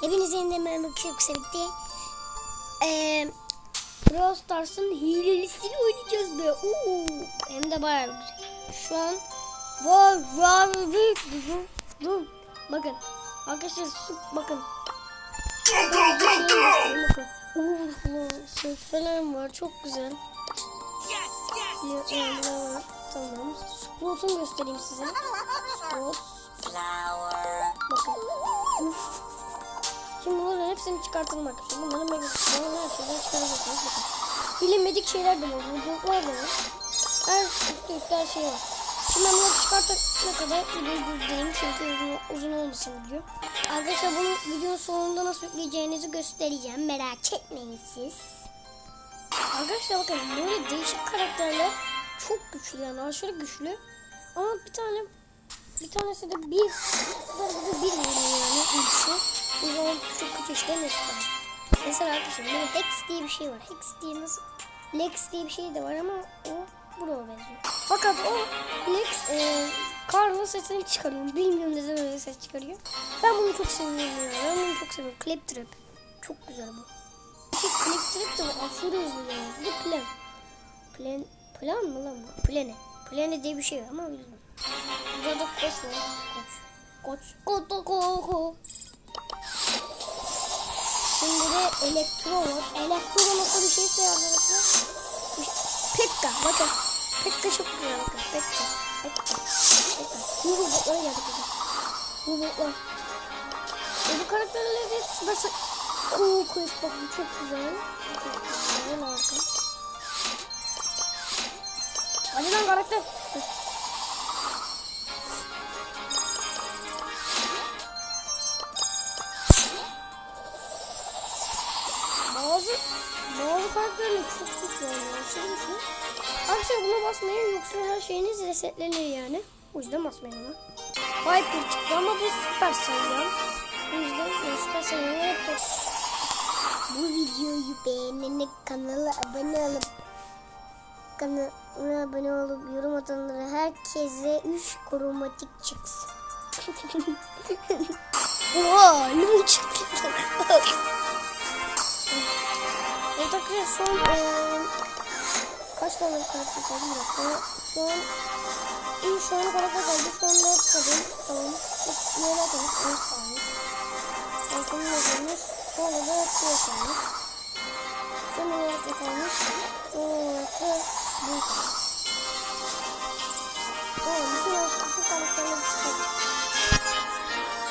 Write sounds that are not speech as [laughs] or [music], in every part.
Hepinize yeniden merhaba çok sevdi. Eee Brawl Stars'ın hilelisini oynayacağız be. Oo, hem de bayağı güzel. Şu an var var dur. Bakın arkadaşlar su bakın. ses falan var çok güzel. Ya, ya, var. Tamam. Sprout'unu göstereyim size. Sprout. Bakın. Uf. Bunların hepsini çıkartalım arkadaşlar. Bunların mega her şeyden çıkartacaksınız. Bilinmedik şeyler de. Vücutlar da var. Her üstte üstte her şey var. Şimdi ben bunları çıkartana kadar videoyu durdurayım. Çünkü uzun, uzun olmasın video. Arkadaşlar bunu videonun sonunda nasıl yükleyeceğinizi göstereceğim. Merak etmeyin siz. Arkadaşlar bakın böyle değişik karakterler çok güçlü yani aşırı güçlü. Ama bir tane bir tanesi de bir bir bir vuruyor yani ilgisi. O zaman çok kötü işte mesela. Mesela arkadaşlar böyle Hex diye bir şey var. Hex diye nasıl? Lex diye bir şey de var ama o buraya benziyor. Fakat o Lex e, Carl'ın sesini çıkarıyor. Bilmiyorum neden öyle ses çıkarıyor. Ben bunu çok seviyorum. Ben bunu çok seviyorum. Claptrap. Çok güzel bu. Peki Claptrap de aşırı hızlı yani. Bir plan. Plan, plan mı lan bu? Plane. Plane diye bir şey var ama bilmiyorum. Burada da koç var. Koç. Koç. Koç. Koç. Koç. Şimdi de elektro var. Elektro nasıl bir şeyse arkadaşlar. Pekka. Bakın. Pekka çok güzel bakın. Pekka. Pekka. Pekka. Bu robotlara geldik bakın. Bu robotlar. E bu karakterler de mesela Cool Quest bakın çok güzel. Çok güzel. Hadi lan karakter. Oluyor. Aşırı güçlü. Arkadaşlar buna basmayın yoksa her şeyiniz resetlenir yani. O yüzden basmayın ona. Viper çıktı ama bu süper sayılan. O yüzden süper sayılanı yapıyorum. Bu videoyu beğenene kanala abone olup kanala abone olup yorum atanlara herkese 3 kromatik çıksın. [laughs] Oha limon çıktı. [laughs] Arkadaşlar son eee, kaç tane karakter kaldı bir dakika. Şu an iyi şu an karakter kaldı. Şu an 4 kadın. Tamam. Neler kalmış? 10 saniye. Bakın ne kalmış? Sonra da 4 kalmış. Son olarak ne kalmış? Son olarak da bu kalmış. Tamam bütün bu karakterleri çıkardık.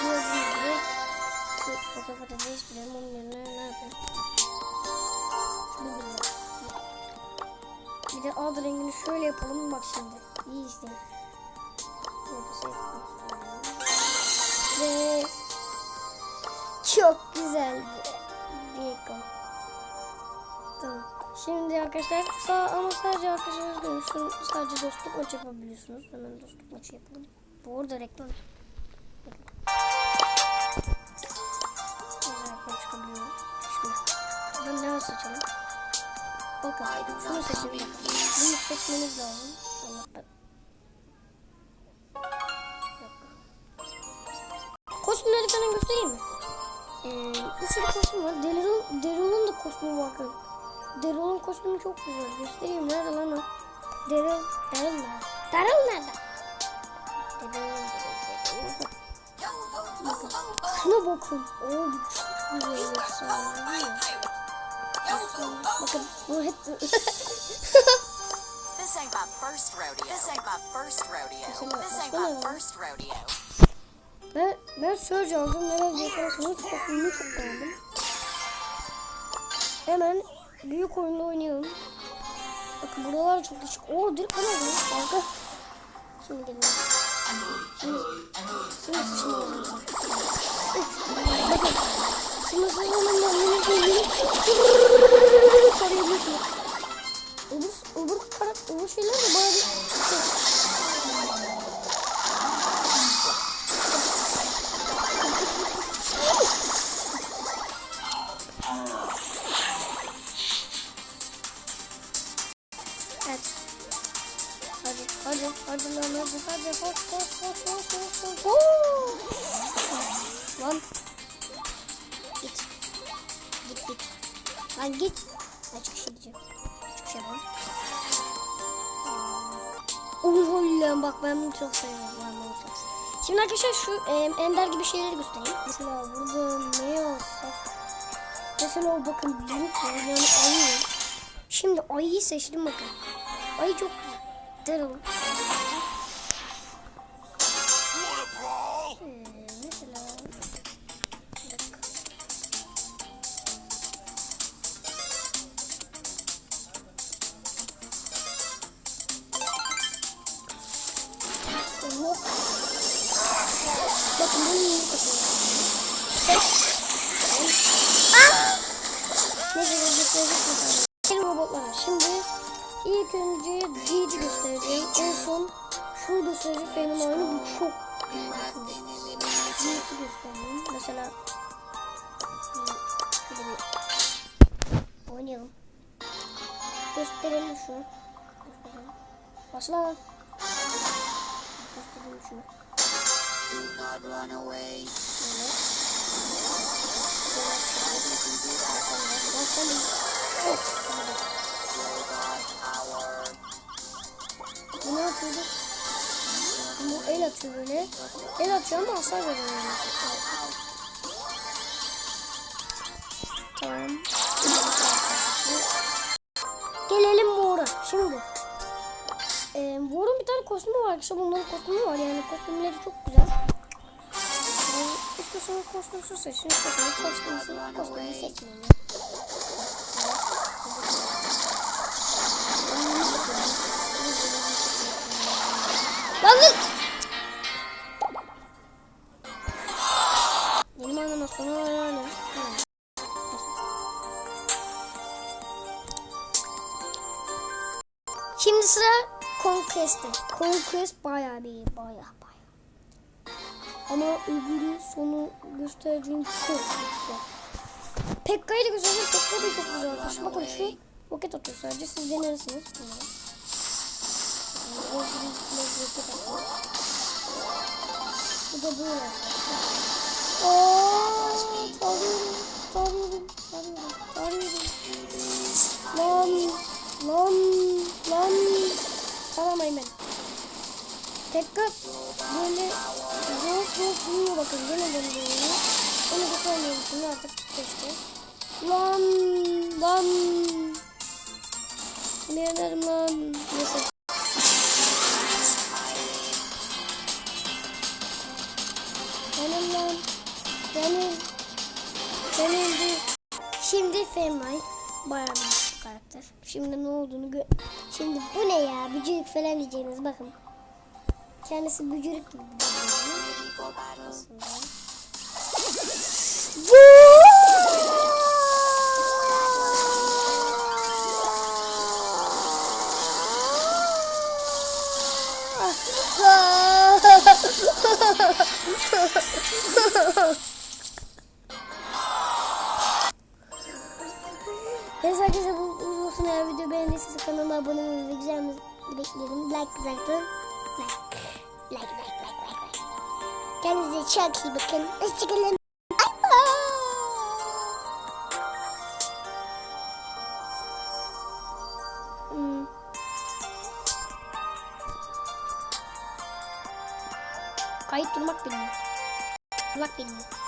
Gördüğünüz gibi şu foto foto değiştirelim onun Bir ad rengini şöyle yapalım bak şimdi. İyi izleyin. Şey. Ve çok güzeldi. Biko. Tamam. Şimdi arkadaşlar sağ ama sadece arkadaşlar dönüşün sadece dostluk maçı yapabiliyorsunuz. Hemen dostluk maçı yapalım. Bu arada reklam. Güzel reklam çıkabiliyor. Şimdi ben ne seçelim? Bakın şunu seçin. bakın. Bunu seçmeniz lazım. Dakika. Kostümleri falan göstereyim mi? Ee, bir sürü kostüm var. Daryl'ın Daryl'ın da kostümü bakın. Daryl'ın kostümü çok güzel. Göstereyim. Nerede lan o? Daryl. Daryl nerede? Daryl nerede? Daryl. Bakın. Şuna bakın. Oo bu çok güzel. efsane? Bakın bu hep This ain't my first rodeo. This ain't my first rodeo. This ain't my first rodeo. ben ben Surge aldım. Neden diye sorarsanız kostümünü çok beğendim. Hemen büyük oyunda oynayalım. Bakın buralar çok değişik. Oo direkt bana oldu. Arka. Şimdi gelin. Şimdi şimdi şimdi Bakın. Şimdi gelin. Tarayabiliyorsunuz. Öbür, öbür karakter, öbür şeyler de bayağı bir şey. Evet. Hadi, hadi, hadi lan, hadi, hadi, koş, koş, koş, koş, koş, koş, koş. Lan. Lan git. Ben çıkış edeceğim. Çıkış yapalım. Oğlum bak ben bunu çok seviyorum. Ben bunu çok seviyorum. Şimdi arkadaşlar şu e, ender gibi şeyleri göstereyim. Mesela burada ne olsak. Mesela bakın büyük yani ayı. Şimdi ayıyı seçtim bakın. Ayı çok güzel. Güzel Allah. Bakın kapıyorum. Ah! Neyse bu gösterecek. Şimdi ilk önce G'ci göstereceğim. En son şunu göstereceğim. Benim oyunu bu çok G'ci göstereyim. Mesela oynayalım. Gösterelim şunu. Başla. Gösterelim şunu. Evet. Basalım. Bu ne atıyordu? Bu el atıyor böyle. El atıyor ama hasar veriyor. Kostümü var. İşte bunların kostümü var. Yani kostümleri çok güzel. Ee, İstiyorsanız kostümsüz seçin. İstiyorsanız kostümsüz kostümü seçmeyin. Lan! Benim animasyonu öyle. Şimdi sıra Conquest'te. Conquest bayağı bir bayağı bayağı. Ama öbürü sonu göstereceğim çok güzel. Pekka'yı da göstereceğim. Pekka da çok güzel arkadaşlar. Bakın şu roket atıyor sadece. Siz denersiniz. Bu da böyle. Aa, tarıyorum, tarıyorum, tarıyorum, tarıyorum. Lan, lan, lan. Taramayın beni. Tekrar böyle çok çok vuruyor bakın. Gene dönüyor. Onu da söyleyeyim şimdi artık geçti. Lan, lan. Ne yenerim lan. Neyse. Benim lan. Benim. Benimdi. Şimdi Femay. Bayağı bir karakter. Şimdi ne olduğunu gö... Şimdi bu ne ya? Bücürük falan diyeceğiniz bakın. Kendisi bücürük gibi. Neyse arkadaşlar beğendiyseniz kanalıma abone olmayı ve güzel beklerim. Like, like, like, like, like, like, like, like. Kendinize çok iyi bakın. Hoşçakalın. Hmm. Kayıt durmak bilmiyor. Durmak bilmiyor.